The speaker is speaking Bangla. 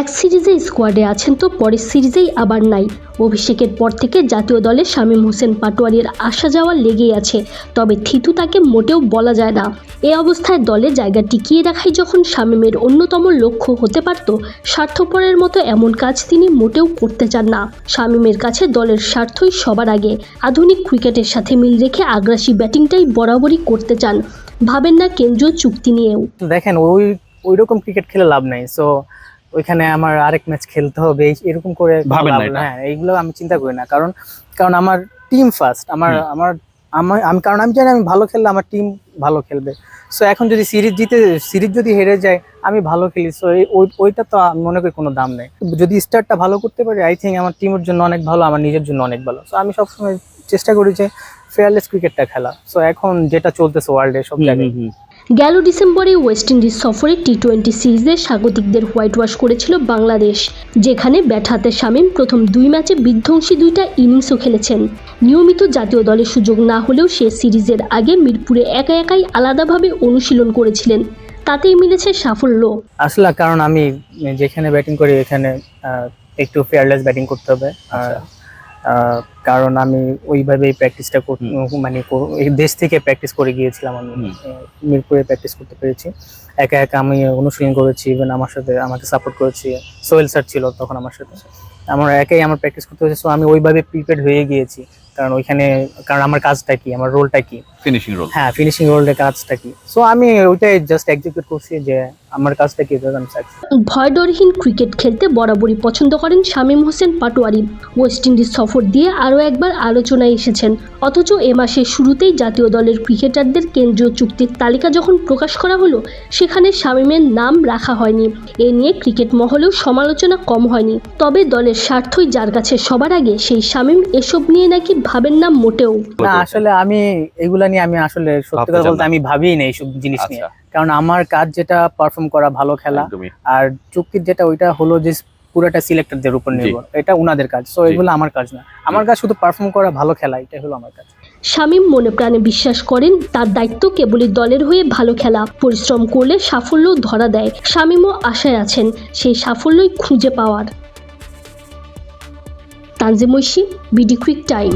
এক সিরিজে স্কোয়াডে আছেন তো, পরের সিরিজেই আবার নাই। অভিষেকের পর থেকে জাতীয় দলে শামীম হোসেন পাটোয়ারির আসা যাওয়া লেগেই আছে, তবে থিতু তাকে মোটেও বলা যায় না। এ অবস্থায় দলে জায়গা টিকিয়ে রাখাই যখন শামীমের অন্যতম লক্ষ্য হতে পারত, স্বার্থপরের মতো এমন কাজ তিনি মোটেও করতে চান না। শামীমের কাছে দলের স্বার্থই সবার আগে। আধুনিক ক্রিকেটের সাথে মিল রেখে আগ্রাসী ব্যাটিংটাই বরাবরই করতে চান। ভাবেন না কেন্দ্রীয় চুক্তি নিয়েও। দেখেন, ওই ওই রকম ক্রিকেট খেলে লাভ নাই সো ওইখানে আমার আরেক ম্যাচ খেলতে হবে এরকম করে? হ্যাঁ এইগুলো আমি চিন্তা করি না। কারণ কারণ আমার টিম ফার্স্ট আমার আমার আমার আমি কারণ আমি জানি আমি ভালো খেললে আমার টিম ভালো খেলবে। সো এখন যদি সিরিজ জিতে সিরিজ যদি হেরে যায় আমি ভালো খেলি। সো ওইটা তো আমি মনে করি কোনো দাম নেই। যদি স্টার্টটা ভালো করতে পারি আই থিঙ্ক আমার টিমের জন্য অনেক ভালো আমার নিজের জন্য অনেক ভালো। সো আমি সবসময় চেষ্টা করি যে ফেয়ারলেস ক্রিকেটটা খেলা। সো এখন যেটা চলতেছে ওয়ার্ল্ডে সব জায়গায়। গেল ডিসেম্বরে ওয়েস্ট ইন্ডিজ সফরে টি টোয়েন্টি সিরিজে স্বাগতিকদের হোয়াইট ওয়াশ করেছিল বাংলাদেশ যেখানে ব্যাট হাতে শামীম প্রথম দুই ম্যাচে বিধ্বংসী দুইটা ইনিংসও খেলেছেন। নিয়মিত জাতীয় দলের সুযোগ না হলেও সে সিরিজের আগে মিরপুরে একা একাই আলাদাভাবে অনুশীলন করেছিলেন। তাতেই মিলেছে সাফল্য। আসলে কারণ আমি যেখানে ব্যাটিং করি এখানে একটু ফেয়ারলেস ব্যাটিং করতে হবে। আর, আহ, কারণ আমি ওইভাবেই প্র্যাকটিসটা মানে এই দেশ থেকে প্র্যাকটিস করে গিয়েছিলাম আমি মিরপুরে প্র্যাকটিস করতে পেরেছি। একা একা আমি অনুশীলন করেছি ইভেন আমার সাথে আমাকে সাপোর্ট করেছি সোহেল স্যার ছিল তখন আমার সাথে। আমার একাই আমার প্র্যাকটিস করতে হয়েছে সো আমি ওইভাবে প্রিপেয়ার হয়ে গিয়েছি। কারণ ওইখানে কারণ আমার কাজটা কি আমার রোলটা কি? ফিনিশিং রোল হ্যাঁ ফিনিশিং রোলের কাজটা কি? সো আমি ওইটাই জাস্ট এক্সিকিউট করছি যে আমার কাজটা কি আমি success। ভয়ডরহীন ক্রিকেট খেলতে বরাবরই পছন্দ করেন শামীম হোসেন পাটোয়ারি। ওয়েস্ট ইন্ডিজ সফর দিয়ে আরও একবার আলোচনায় এসেছেন। অথচ এ মাসের শুরুতেই জাতীয় দলের ক্রিকেটারদের কেন্দ্রীয় চুক্তির তালিকা যখন প্রকাশ করা হলো সেখানে শামীমের নাম রাখা হয়নি। এ নিয়ে ক্রিকেট মহলেও সমালোচনা কম হয়নি। তবে দলের স্বার্থই যার কাছে সবার আগে সেই শামীম এসব নিয়ে নাকি ভাবেন না মোটেও। না আসলে আমি এগুলা নিয়ে আমি আসলে সত্যি কথা বলতে আমি ভাবিই না এইসব জিনিস নিয়ে। আচ্ছা। কারণ আমার কাজ যেটা পারফর্ম করা ভালো খেলা আর চুক্তির যেটা ওইটা হলো যে পুরোটা সিলেক্টরদের উপর নির্ভর। এটা উনাদের কাজ। সো। এগুলো আমার কাজ না। আমার কাজ শুধু পারফর্ম করা ভালো খেলা এটাই হলো আমার কাজ। শামীম মনে প্রাণে বিশ্বাস করেন তার দায়িত্ব কেবলই দলের হয়ে ভালো খেলা পরিশ্রম করলে সাফল্য ধরা দেয়। শামীমও আশায় আছেন সেই সাফল্যই খুঁজে পাওয়ার। Tanzim Oishi BD quick time.